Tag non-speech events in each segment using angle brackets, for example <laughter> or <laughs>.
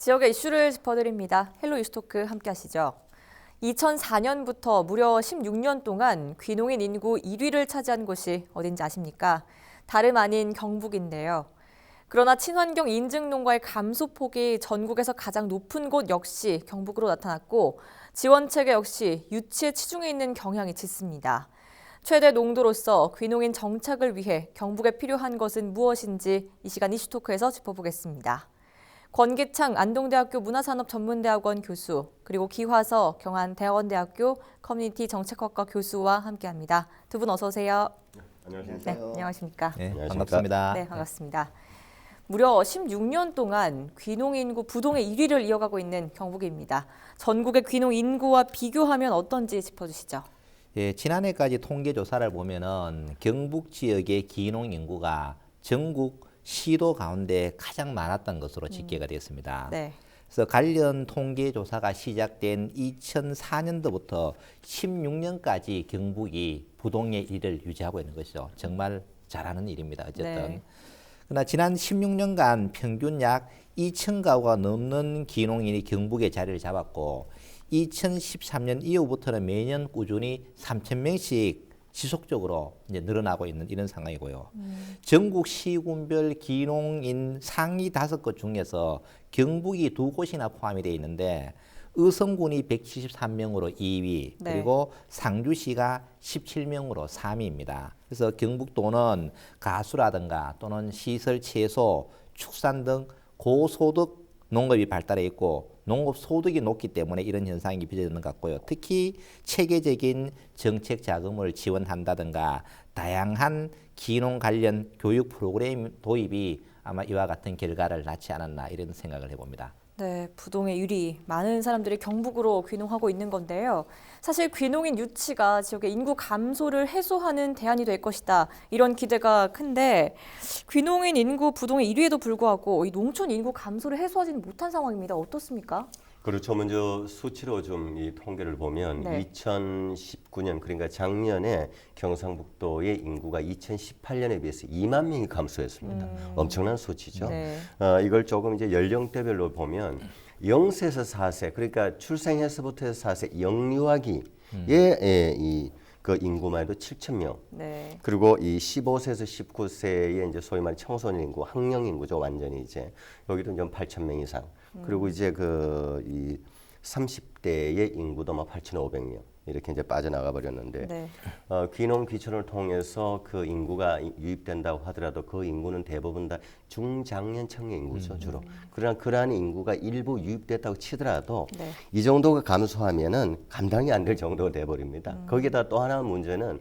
지역의 이슈를 짚어드립니다. 헬로 이슈토크 함께하시죠. 2004년부터 무려 16년 동안 귀농인 인구 1위를 차지한 곳이 어딘지 아십니까? 다름 아닌 경북인데요. 그러나 친환경 인증 농가의 감소폭이 전국에서 가장 높은 곳 역시 경북으로 나타났고 지원 체계 역시 유치에 치중해 있는 경향이 짙습니다. 최대 농도로서 귀농인 정착을 위해 경북에 필요한 것은 무엇인지 이 시간 이슈토크에서 짚어보겠습니다. 권기창 안동대학교 문화산업전문대학원 교수 그리고 기화서 경안대학원대학교 커뮤니티 정책학과 교수와 함께합니다. 두 분 어서 오세요. 안녕하십니까. 네, 안녕하십니까? 네, 안녕하십니까. 반갑습니다. 네, 반갑습니다. 무려 16년 동안 귀농 인구 부동의 1위를 이어가고 있는 경북입니다. 전국의 귀농 인구와 비교하면 어떤지 짚어주시죠. 예, 지난해까지 통계 조사를 보면은 경북 지역의 기농 인구가 전국 시도 가운데 가장 많았던 것으로 집계가 되었습니다. 네, 그래서 관련 통계 조사가 시작된 2004년도부터 16년까지 경북이 부동의 1위를 유지하고 있는 것이죠. 정말 잘하는 일입니다. 어쨌든. 네. 그러나 지난 16년간 평균 약 2천 가구가 넘는 기농인이 경북에 자리를 잡았고 2013년 이후부터는 매년 꾸준히 3천 명씩 지속적으로 이제 늘어나고 있는 이런 상황이고요. 전국 시군별 기농인 상위 다섯 곳 중에서 경북이 두 곳이나 포함이 되어 있는데 의성군이 173명으로 2위 네. 그리고 상주시가 17명으로 3위입니다. 그래서 경북도는 가수라든가 또는 시설 채소, 축산 등 고소득 농업이 발달해 있고 농업 소득이 높기 때문에 이런 현상이 빚어지는 것 같고요. 특히 체계적인 정책 자금을 지원한다든가 다양한 기농 관련 교육 프로그램 도입이 아마 이와 같은 결과를 낳지 않았나 이런 생각을 해봅니다. 네, 부동의 1위. 많은 사람들이 경북으로 귀농하고 있는 건데요. 사실 귀농인 유치가 지역의 인구 감소를 해소하는 대안이 될 것이다. 이런 기대가 큰데 귀농인 인구 부동의 1위에도 불구하고 이 농촌 인구 감소를 해소하지는 못한 상황입니다. 어떻습니까? 그렇죠. 먼저 수치로 좀 이 통계를 보면 네. 2019년 그러니까 작년에 경상북도의 인구가 2018년에 비해서 2만 명이 감소했습니다. 엄청난 수치죠. 네. 어, 이걸 조금 이제 연령대별로 보면 0세에서 4세 그러니까 출생해서부터 해서 4세 영유아기의 예, 이 그 인구만 해도 7천 명. 네. 그리고 이 15세에서 19세의 이제 소위 말해 청소년 인구, 학령 인구죠, 완전히 이제 여기도 좀 8천 명 이상. 그리고 이제 그 이 30대의 인구도 막 8,500명 이렇게 이제 빠져나가 버렸는데 네. 어, 귀농 귀촌을 통해서 그 인구가 이- 유입된다고 하더라도 그 인구는 대부분 다 중장년 청년 인구죠 주로. 그러나 그러한 인구가 일부 유입됐다고 치더라도 네. 이 정도가 감소하면은 감당이 안 될 정도가 돼 버립니다. 거기다 또 하나 문제는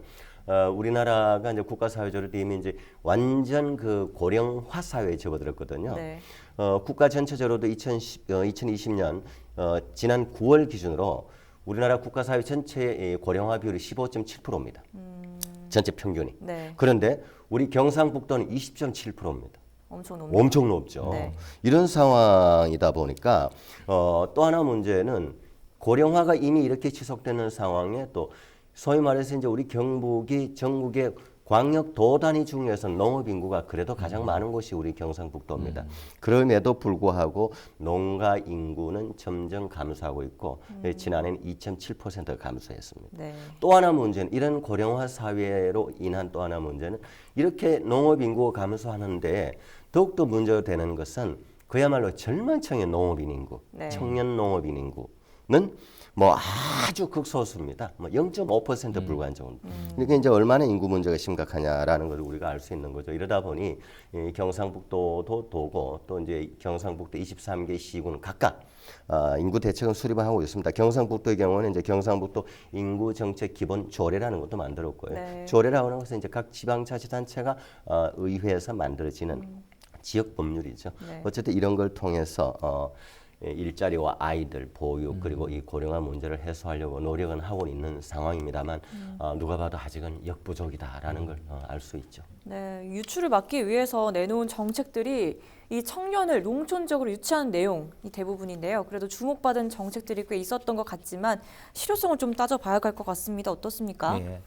어, 우리나라가 이제 국가 사회적으로 이미 이제 완전 그 고령화 사회에 접어들었거든요. 네. 어, 국가 전체적으로도 2010, 어, 2020년 어, 지난 9월 기준으로 우리나라 국가 사회 전체의 고령화 비율이 15.7%입니다. 전체 평균이. 네. 그런데 우리 경상북도는 20.7%입니다. 엄청 높네요. 엄청 높죠. 네. 이런 상황이다 보니까 어, 또 하나 문제는 고령화가 이미 이렇게 지속되는 상황에 또 소위 말해서 이제 우리 경북이 전국의 광역 도 단위 중에서 농업 인구가 그래도 가장 많은 곳이 우리 경상북도입니다. 그럼에도 불구하고 농가 인구는 점점 감소하고 있고 예, 지난해는 2.7%가 감소했습니다. 네. 또 하나 문제는 이런 고령화 사회로 인한 또 하나 문제는 이렇게 농업 인구가 감소하는데 더욱더 문제가 되는 것은 그야말로 젊은층의 농업인 인구, 네. 청년 농업인 인구는 뭐 아주 극소수입니다. 뭐 0.5% 불과한 정도. 이게 이제 얼마나 인구 문제가 심각하냐라는 것을 우리가 알 수 있는 거죠. 이러다 보니 이 경상북도도 도고 또 이제 경상북도 23개 시군 각각 아, 인구 대책은 수립을 하고 있습니다. 경상북도의 경우는 이제 경상북도 인구 정책 기본 조례라는 것도 만들었고요. 네. 조례라고 하는 것은 이제 각 지방자치단체가 어, 의회에서 만들어지는 지역 법률이죠. 네. 어쨌든 이런 걸 통해서 어, 예, 일자리와 아이들 보육 그리고 이 고령화 문제를 해소하려고 노력은 하고 있는 상황입니다만 어, 누가 봐도 아직은 역부족이다라는 걸 어, 알수 있죠. 네, 유출을 막기 위해서 내놓은 정책들이 이 청년을 농촌적으로 유치하는 내용이 대부분인데요. 그래도 주목받은 정책들이 꽤 있었던 것 같지만 실효성을 좀 따져봐야 할 것 같습니다. 어떻습니까? 예.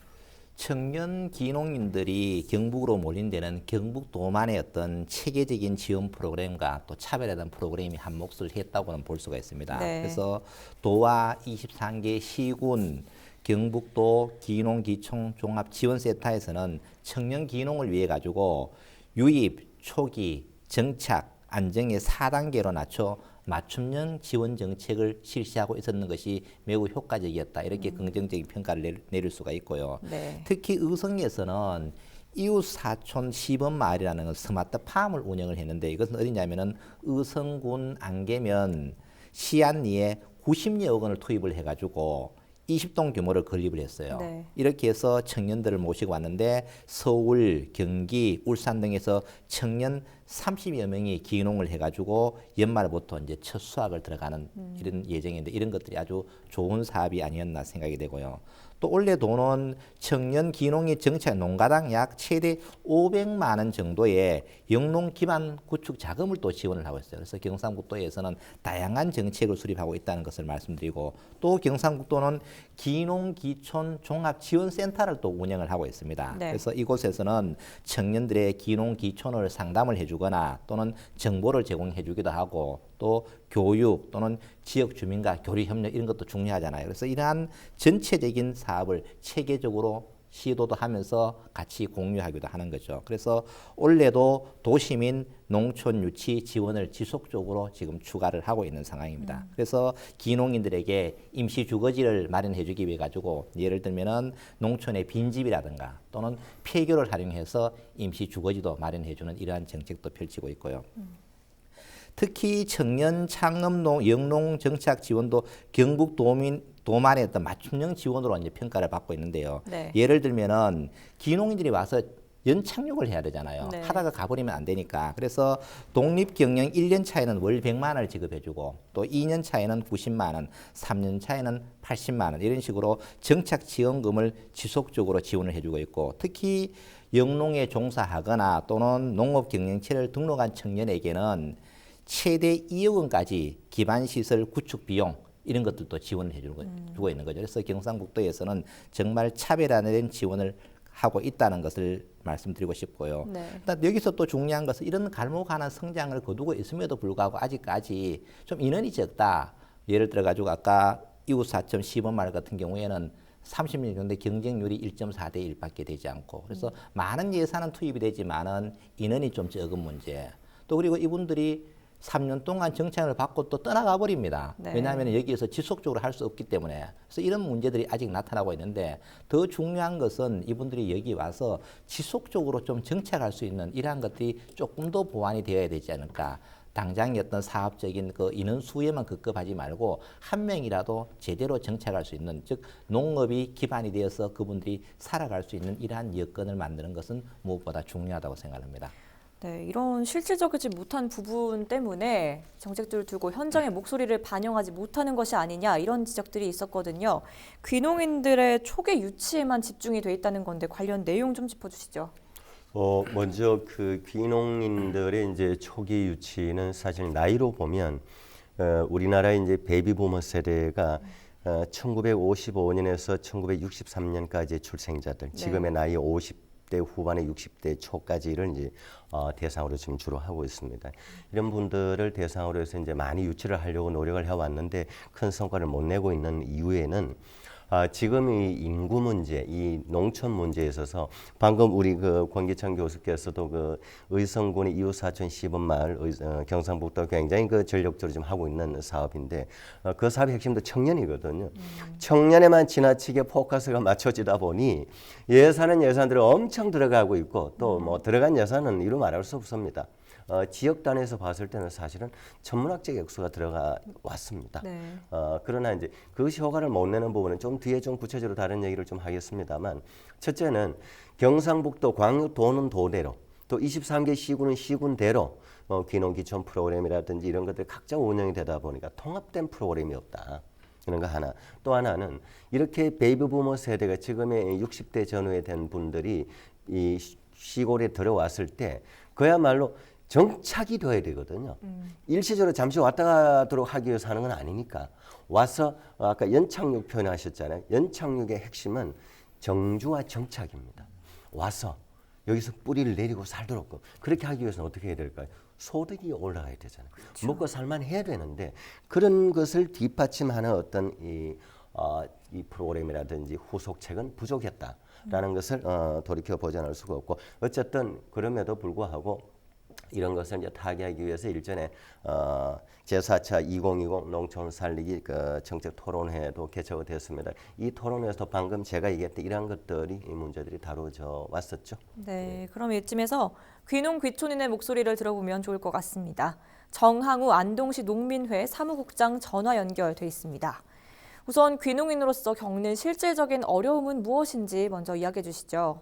청년 기농인들이 경북으로 몰린 데는 경북 도만의 어떤 체계적인 지원 프로그램과 또 차별화된 프로그램이 한 몫을 했다고는 볼 수가 있습니다. 네. 그래서 도와 23개 시군 경북도 기농기총 종합지원센터에서는 청년 기농을 위해 가지고 유입, 초기, 정착, 안정의 4단계로 낮춰 맞춤형 지원 정책을 실시하고 있었는 것이 매우 효과적이었다. 이렇게 긍정적인 평가를 내- 내릴 수가 있고요. 네. 특히 의성에서는 이웃 사촌 시범 마을이라는 스마트 팜을 운영을 했는데 이것은 어디냐면은 의성군 안개면 시안리에 90여억 원을 투입을 해가지고 20동 규모를 건립을 했어요. 네. 이렇게 해서 청년들을 모시고 왔는데 서울, 경기, 울산 등에서 청년 30여 명이 기농을 해가지고 연말부터 이제 첫 수확을 들어가는 이런 예정인데 이런 것들이 아주 좋은 사업이 아니었나 생각이 되고요. 또 올해 도는 청년 기농이 정착 농가당 약 최대 500만 원 정도의 영농 기반 구축 자금을 또 지원을 하고 있어요. 그래서 경상북도에서는 다양한 정책을 수립하고 있다는 것을 말씀드리고 또 경상북도는 기농 기촌 종합 지원 센터를 또 운영을 하고 있습니다. 네. 그래서 이곳에서는 청년들의 기농 기촌을 상담을 해주거나 또는 정보를 제공해주기도 하고 또 교육 또는 지역 주민과 교류 협력 이런 것도 중요하잖아요. 그래서 이러한 전체적인 사업을 체계적으로 시도도 하면서 같이 공유하기도 하는 거죠. 그래서 올해도 도시민 농촌 유치 지원을 지속적으로 지금 추가를 하고 있는 상황입니다. 그래서 기농인들에게 임시 주거지를 마련해 주기 위해 가지고 예를 들면은 농촌의 빈집이라든가 또는 폐교를 활용해서 임시 주거지도 마련해 주는 이러한 정책도 펼치고 있고요. 특히 청년 창업농 영농 정착 지원도 경북 도민 도만의 어떤 맞춤형 지원으로 이제 평가를 받고 있는데요. 네. 예를 들면은 기농인들이 와서 연착륙을 해야 되잖아요. 네. 하다가 가버리면 안 되니까. 그래서 독립 경영 1년 차에는 월 100만 원을 지급해주고 또 2년 차에는 90만 원, 3년 차에는 80만 원 이런 식으로 정착 지원금을 지속적으로 지원을 해주고 있고 특히 영농에 종사하거나 또는 농업 경영체를 등록한 청년에게는 최대 2억 원까지 기반 시설 구축 비용 이런 것들도 지원을 해주고 주고 있는 거죠. 그래서 경상북도에서는 정말 차별화된 지원을 하고 있다는 것을 말씀드리고 싶고요. 네. 일단 여기서 또 중요한 것은 이런 갈목하는 성장을 거두고 있음에도 불구하고 아직까지 좀 인원이 적다. 예를 들어 가지고 아까 이웃 4.10원 말 같은 경우에는 30년 정도 경쟁률이 1.4대 1밖에 되지 않고 그래서 많은 예산은 투입이 되지만은 인원이 좀 적은 문제. 또 그리고 이분들이 3년 동안 정착을 받고 또 떠나가 버립니다. 네. 왜냐하면 여기에서 지속적으로 할 수 없기 때문에 그래서 이런 문제들이 아직 나타나고 있는데 더 중요한 것은 이분들이 여기 와서 지속적으로 좀 정착할 수 있는 이러한 것들이 조금 더 보완이 되어야 되지 않을까. 당장의 어떤 사업적인 그 인원 수에만 급급하지 말고 한 명이라도 제대로 정착할 수 있는 즉 농업이 기반이 되어서 그분들이 살아갈 수 있는 이러한 여건을 만드는 것은 무엇보다 중요하다고 생각합니다. 네, 이런 실질적이지 못한 부분 때문에 정책들을 두고 현장의 목소리를 반영하지 못하는 것이 아니냐 이런 지적들이 있었거든요. 귀농인들의 초기 유치에만 집중이 돼 있다는 건데 관련 내용 좀 짚어주시죠. 어 먼저 그 귀농인들의 이제 초기 유치는 사실 나이로 보면 어, 우리나라의 이제 베이비부머 세대가 어, 1955년에서 1963년까지의 출생자들 네. 지금의 나이 50 대 후반에 60대 초까지를 이제 어, 대상으로 지금 주로 하고 있습니다. 이런 분들을 대상으로 해서 이제 많이 유치를 하려고 노력을 해왔는데 큰 성과를 못 내고 있는 이유에는 아, 지금 이 인구 문제, 이 농촌 문제에 있어서 방금 우리 그 권기창 교수께서도 그 의성군의 이웃 사촌 시범 마을 의, 어, 경상북도 굉장히 그 전력적으로 지금 하고 있는 사업인데 어, 그 사업의 핵심도 청년이거든요. 청년에만 지나치게 포커스가 맞춰지다 보니 예산은 예산대로 엄청 들어가고 있고 또 뭐 들어간 예산은 이루 말할 수 없습니다. 어, 지역 단위에서 봤을 때는 사실은 천문학적 액수가 들어가 왔습니다. 네. 어, 그러나 이제 그것이 효과를 못 내는 부분은 좀 뒤에 좀 구체적으로 다른 얘기를 좀 하겠습니다만 첫째는 경상북도 광역 도는 도대로 또 23개 시군은 시군대로 어, 귀농기촌 프로그램이라든지 이런 것들이 각자 운영이 되다 보니까 통합된 프로그램이 없다. 이런 거 하나. 또 하나는 이렇게 베이비 부머 세대가 지금의 60대 전후에 된 분들이 이 시- 시골에 들어왔을 때 그야말로 정착이 돼야 되거든요. 일시적으로 잠시 왔다 가도록 하기 위해서 하는 건 아니니까 와서 어, 아까 연착륙 표현하셨잖아요. 연착륙의 핵심은 정주와 정착입니다. 와서 여기서 뿌리를 내리고 살도록 그- 그렇게 하기 위해서는 어떻게 해야 될까요? 소득이 올라가야 되잖아요. 먹고 살만 해야 되는데 그런 것을 뒷받침하는 어떤 이, 어, 이 프로그램이라든지 후속책은 부족했다라는 것을 어, 돌이켜 보지 않을 수가 없고 어쨌든 그럼에도 불구하고 이런 것을 이제 타개하기 위해서 일전에 어, 제4차 2020 농촌 살리기 그 정책 토론회도 개최가 됐습니다. 이 토론회에서 방금 제가 얘기했던 이러한 것들이 이 문제들이 다루어져 왔었죠. 네, 그럼 이쯤에서 귀농 귀촌인의 목소리를 들어보면 좋을 것 같습니다. 정항우 안동시 농민회 사무국장 전화 연결돼 있습니다. 우선 귀농인으로서 겪는 실질적인 어려움은 무엇인지 먼저 이야기해 주시죠.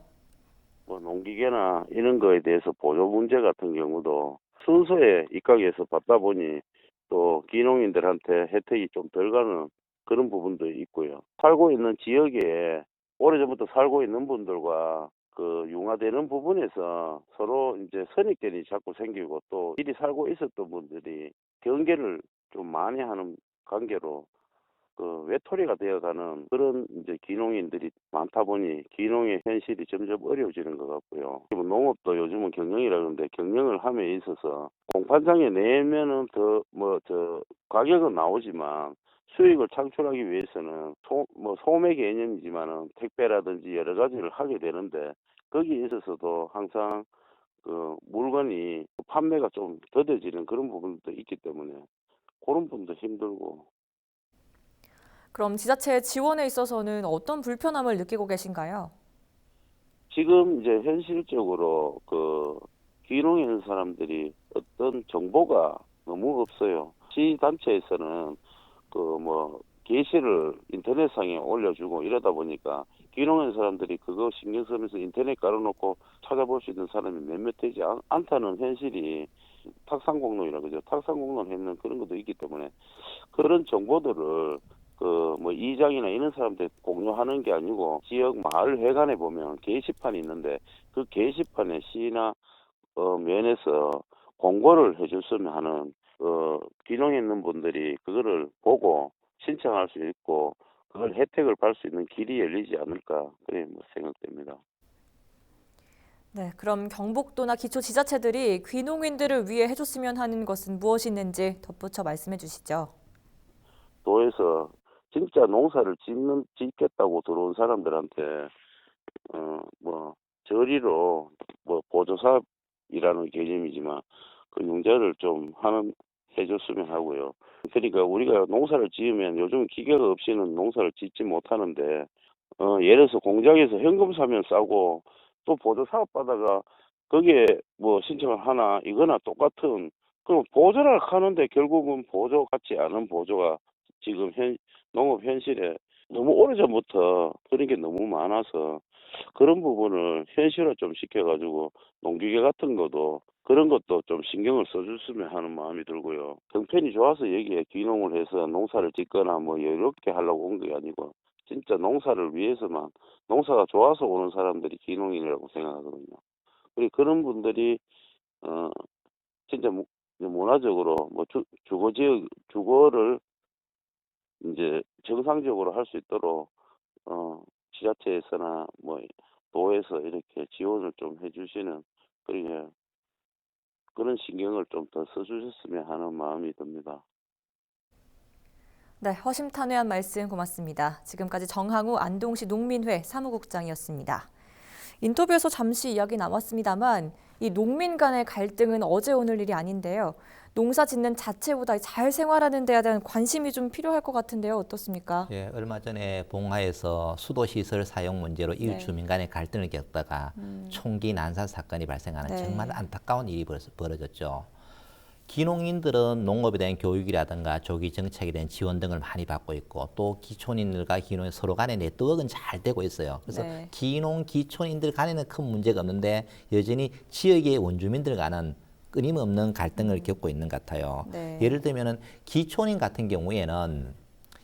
뭐 농기계나 이런 거에 대해서 보조 문제 같은 경우도 순서에 입각해서 받다 보니 또 기농인들한테 혜택이 좀 덜 가는 그런 부분도 있고요. 살고 있는 지역에 오래전부터 살고 있는 분들과 그 융화되는 부분에서 서로 이제 선입견이 자꾸 생기고 또 미리 살고 있었던 분들이 경계를 좀 많이 하는 관계로 그 외톨이가 되어가는 그런 이제 기농인들이 많다 보니 기농의 현실이 점점 어려워지는 것 같고요. 뭐 농업도 요즘은 경영이라 그러는데 경영을 함에 있어서 공판장에 내면은 더 뭐 저 가격은 나오지만 수익을 창출하기 위해서는 소, 뭐 소매 개념이지만은 택배라든지 여러 가지를 하게 되는데 거기에 있어서도 항상 그 물건이 판매가 좀 더뎌지는 그런 부분도 있기 때문에 그런 부분도 힘들고 그럼 지자체 지원에 있어서는 어떤 불편함을 느끼고 계신가요? 지금 이제 현실적으로 그 귀농에 있는 사람들이 어떤 정보가 너무 없어요. 시 단체에서는 그 뭐 게시를 인터넷상에 올려주고 이러다 보니까 있는 사람들이 그거 신경 쓰면서 인터넷 깔아놓고 찾아볼 수 있는 사람이 몇몇 되지 않, 않다는 현실이 탁상공론이라 그죠. 탁상공론 했는 그런 것도 있기 때문에 그런 정보들을 그 뭐 이장이나 이런 사람들 공유하는 게 아니고 지역 마을 회관에 보면 게시판이 있는데 그 게시판에 시나 어 면에서 공고를 해줬으면 하는 어 귀농에 있는 분들이 그거를 보고 신청할 수 있고 그걸 혜택을 받을 수 있는 길이 열리지 않을까 그래 뭐 생각됩니다. 네, 그럼 경북도나 기초 지자체들이 귀농인들을 위해 해줬으면 하는 것은 무엇이 있는지 덧붙여 말씀해 주시죠. 도에서 진짜 농사를 짓는 짓겠다고 들어온 사람들한테 어 뭐 저리로 뭐 보조사업이라는 개념이지만 그 융자를 좀 하는 해줬으면 하고요. 그러니까 우리가 농사를 지으면 요즘 기계가 없이는 농사를 짓지 못하는데 어 예를 들어서 공장에서 현금 사면 싸고 또 보조 사업 받아가 거기에 뭐 신청을 하나 이거나 똑같은 그럼 보조를 하는데 결국은 보조 같지 않은 보조가 지금 현 농업 현실에 너무 오래전부터 그런 게 너무 많아서 그런 부분을 현실화 좀 시켜가지고 농기계 같은 것도 그런 것도 좀 신경을 써줬으면 하는 마음이 들고요. 형편이 좋아서 여기에 귀농을 해서 농사를 짓거나 뭐 이렇게 하려고 온 게 아니고 진짜 농사를 위해서만 농사가 좋아서 오는 사람들이 귀농인이라고 생각하거든요. 그리고 그런 분들이 어 진짜 무- 문화적으로 뭐 주, 주거 지역 주거를 이제 정상적으로 할 수 있도록 어 지자체에서나 뭐 도에서 이렇게 지원을 좀 해주시는 그런 그런 신경을 좀 더 써주셨으면 하는 마음이 듭니다. 네, 허심탄회한 말씀 고맙습니다. 지금까지 정항우 안동시 농민회 사무국장이었습니다. 인터뷰에서 잠시 이야기 나왔습니다만 이 농민 간의 갈등은 어제 오늘 일이 아닌데요. 농사 짓는 자체보다 잘 생활하는 데에 대한 관심이 좀 필요할 것 같은데요. 어떻습니까? 예, 얼마 전에 봉화에서 수도 시설 사용 문제로 이웃 네. 주민 간의 갈등을 겪다가 총기 난사 사건이 발생하는 네. 정말 안타까운 일이 벌- 벌어졌죠. 기농인들은 농업에 대한 교육이라든가 조기 정책에 대한 지원 등을 많이 받고 있고 또 기촌인들과 기농 서로 간의 네트워크는 잘 되고 있어요. 그래서 네. 기농 기촌인들 간에는 큰 문제가 없는데 여전히 지역의 원주민들 간은 끊임없는 갈등을 겪고 있는 것 같아요. 네. 예를 들면은 기촌인 같은 경우에는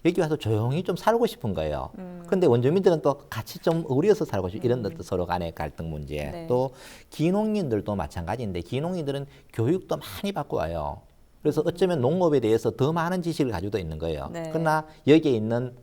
여기 와서 조용히 좀 살고 싶은 거예요. 음. 근데 원주민들은 또 같이 좀 어울려서 살고 싶고 이런 것도 서로 간의 갈등 문제. 네. 또 기농인들도 마찬가지인데 기농인들은 교육도 많이 받고 와요. 그래서 어쩌면 농업에 대해서 더 많은 지식을 가지고 있는 거예요. 네. 그러나 여기에 있는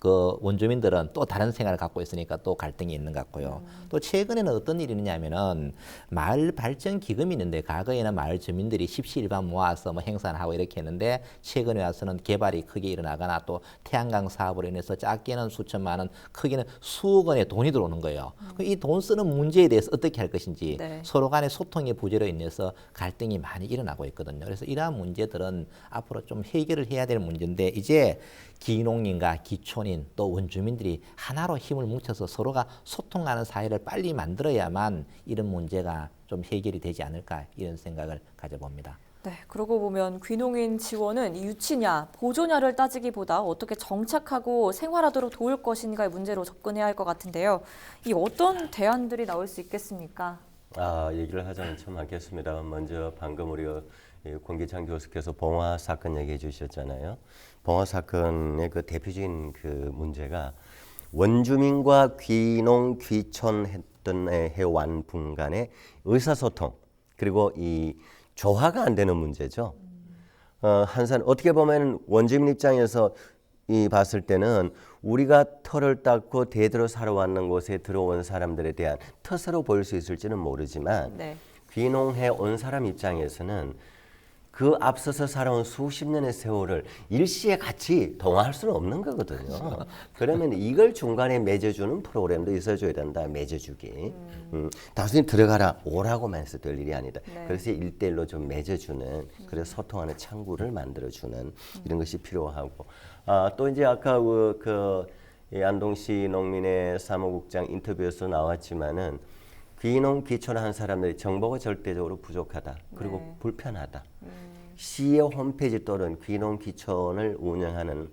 그 원주민들은 또 다른 생활을 갖고 있으니까 또 갈등이 있는 것 같고요. 또 최근에는 어떤 일이 있느냐면은 마을 발전 기금이 있는데 과거에는 마을 주민들이 십시일반 모아서 뭐 행사를 하고 이렇게 했는데 최근에 와서는 개발이 크게 일어나거나 또 태양광 사업으로 인해서 작게는 수천만 원, 크게는 수억 원의 돈이 들어오는 거예요. 이돈 쓰는 문제에 대해서 어떻게 할 것인지 네. 서로 간의 소통의 부재로 인해서 갈등이 많이 일어나고 있거든요. 그래서 이러한 문제들은 앞으로 좀 해결을 해야 될 문제인데 이제 기농인과 기촌 인또 원주민들이 하나로 힘을 뭉쳐서 서로가 소통하는 사회를 빨리 만들어야만 이런 문제가 좀 해결이 되지 않을까 이런 생각을 가져봅니다. 네, 그러고 보면 귀농인 지원은 이 유치냐, 보조냐를 따지기보다 어떻게 정착하고 생활하도록 도울 것인가의 문제로 접근해야 할 것 같은데요. 이 어떤 대안들이 나올 수 있겠습니까? 아, 얘기를 하자면 참 많겠습니다. 먼저 방금 우리 이 권기창 교수께서 봉화 사건 얘기해 주셨잖아요. 봉화 사건의 그 대표적인 그 문제가 원주민과 귀농 귀촌 했던 해완 분 간의 의사소통 그리고 이 조화가 안 되는 문제죠. 어, 한산 어떻게 보면 원주민 입장에서 이 봤을 때는 우리가 털을 닦고 대대로 살아왔는 곳에 들어온 사람들에 대한 탓으로 보일 수 있을지는 모르지만 네. 귀농해 온 사람 입장에서는 그 앞서서 살아온 수십 년의 세월을 일시에 같이 동화할 수는 없는 거거든요. 그러면 이걸 중간에 맺어주는 프로그램도 있어줘야 된다. 맺어주기. 음, 단순히 들어가라 오라고만 해서 될 일이 아니다. 네. 그래서 일대일로 좀 맺어주는 그래서 소통하는 창구를 만들어주는 이런 것이 필요하고 아, 또 이제 아까 그, 그이 안동시 농민의 사무국장 인터뷰에서 나왔지만은 귀농 귀촌한 사람들이 정보가 절대적으로 부족하다. 그리고 네. 불편하다. 시의 홈페이지 또는 귀농 귀촌을 운영하는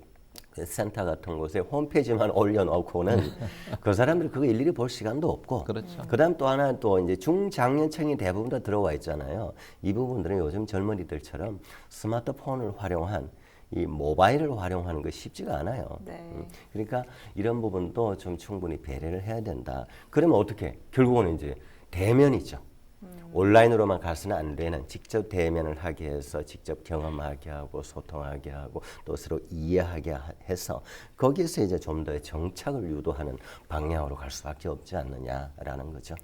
그 센터 같은 곳에 홈페이지만 올려놓고는 <laughs> 그 사람들이 그거 일일이 볼 시간도 없고 그렇죠. 그다음 또 하나 또 이제 중장년층이 대부분 다 들어와 있잖아요. 이 부분들은 요즘 젊은이들처럼 스마트폰을 활용한 이 모바일을 활용하는 거 쉽지가 않아요. 네. 음, 그러니까 이런 부분도 좀 충분히 배려를 해야 된다. 그러면 어떻게? 결국은 이제 대면이죠. 온라인으로만 가서는 안 되는 직접 대면을 하게 해서 직접 경험하게 하고 소통하게 하고 또 서로 이해하게 하- 해서 거기에서 이제 좀 더 정착을 유도하는 방향으로 갈 수밖에 없지 않느냐라는 거죠.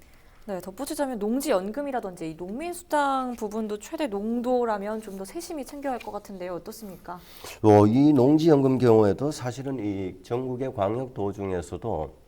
네, 덧붙이자면 농지연금이라든지 이 농민수당 부분도 최대 농도라면 좀 더 세심히 챙겨야 할 것 같은데요. 어떻습니까? 어, 이 농지연금 경우에도 사실은 이 전국의 광역도 중에서도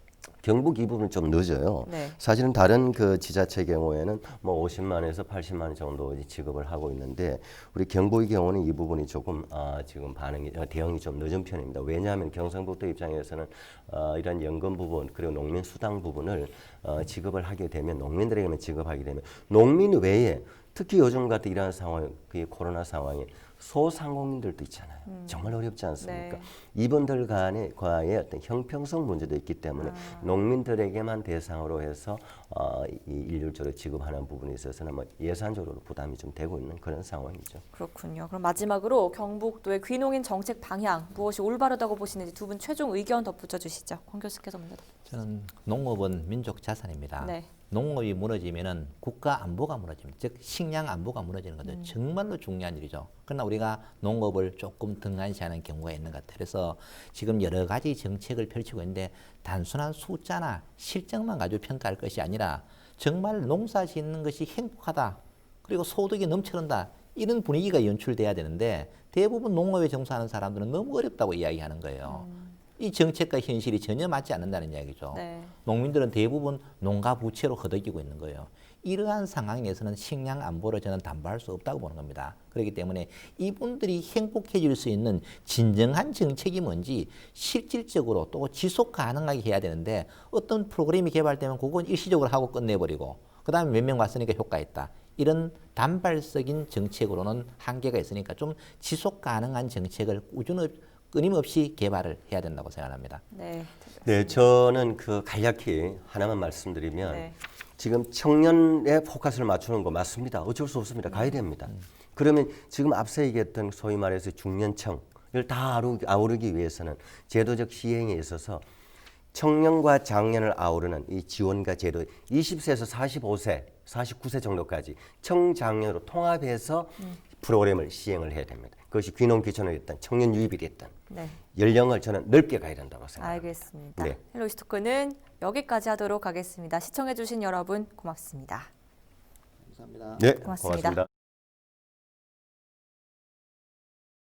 경북 이 부분 좀 늦어요. 네. 사실은 다른 그 지자체 경우에는 뭐 50만에서 80만 원 정도 지급을 하고 있는데 우리 경북의 경우는 이 부분이 조금 아, 지금 반응이 어, 대응이 좀 늦은 편입니다. 왜냐하면 경상북도 입장에서는 어, 이런 연금 부분 그리고 농민 수당 부분을 어, 지급을 하게 되면 농민들에게만 지급하게 되면 농민 외에 특히 요즘 같은 이러한 상황, 그 코로나 상황에 소상공인들도 있잖아요. 정말 어렵지 않습니까? 네. 이분들 간의 과의 어떤 형평성 문제도 있기 때문에 농민들에게만 대상으로 해서 어, 이 일률적으로 지급하는 부분에 있어서는 뭐 예산적으로 부담이 좀 되고 있는 그런 상황이죠. 그렇군요. 그럼 마지막으로 경북도의 귀농인 정책 방향 무엇이 올바르다고 보시는지 두 분 최종 의견 덧붙여 주시죠. 권 교수께서 먼저. 저는 농업은 민족 자산입니다. 네. 농업이 무너지면은 국가 안보가 무너집니다. 즉 식량 안보가 무너지는 거죠. 정말로 중요한 일이죠. 그러나 우리가 농업을 조금 등한시하는 경우가 있는 것 같아요. 그래서 지금 여러 가지 정책을 펼치고 있는데 단순한 숫자나 실적만 가지고 평가할 것이 아니라 정말 농사 짓는 것이 행복하다. 그리고 소득이 넘쳐난다. 이런 분위기가 연출돼야 되는데 대부분 농업에 종사하는 사람들은 너무 어렵다고 이야기하는 거예요. 이 정책과 현실이 전혀 맞지 않는다는 이야기죠. 네. 농민들은 대부분 농가 부채로 허덕이고 있는 거예요. 이러한 상황에서는 식량 안보를 저는 담보할 수 없다고 보는 겁니다. 그렇기 때문에 이분들이 행복해질 수 있는 진정한 정책이 뭔지 실질적으로 또 지속 가능하게 해야 되는데 어떤 프로그램이 개발되면 그건 일시적으로 하고 끝내버리고 그 다음에 몇 명 왔으니까 효과 있다. 이런 단발적인 정책으로는 한계가 있으니까 좀 지속 가능한 정책을 꾸준히 끊임없이 개발을 해야 된다고 생각합니다. 네. 네, 저는 그 간략히 하나만 말씀드리면 네. 지금 청년에 포커스를 맞추는 거 맞습니다. 어쩔 수 없습니다. 가야 됩니다. 그러면 지금 앞서 얘기했던 소위 말해서 중년층을 다 아우르기, 아우르기 위해서는 제도적 시행에 있어서 청년과 장년을 아우르는 이 지원과 제도 20세에서 45세, 49세 정도까지 청장년으로 통합해서 프로그램을 시행을 해야 됩니다. 그것이 귀농 귀촌이 됐든 청년 유입이 됐든 네, 연령을 저는 넓게 가야 된다고 생각합니다. 알겠습니다. 네. 헬로 이스토크는 여기까지 하도록 하겠습니다. 시청해주신 여러분 고맙습니다. 감사합니다. 네, 고맙습니다. 고맙습니다.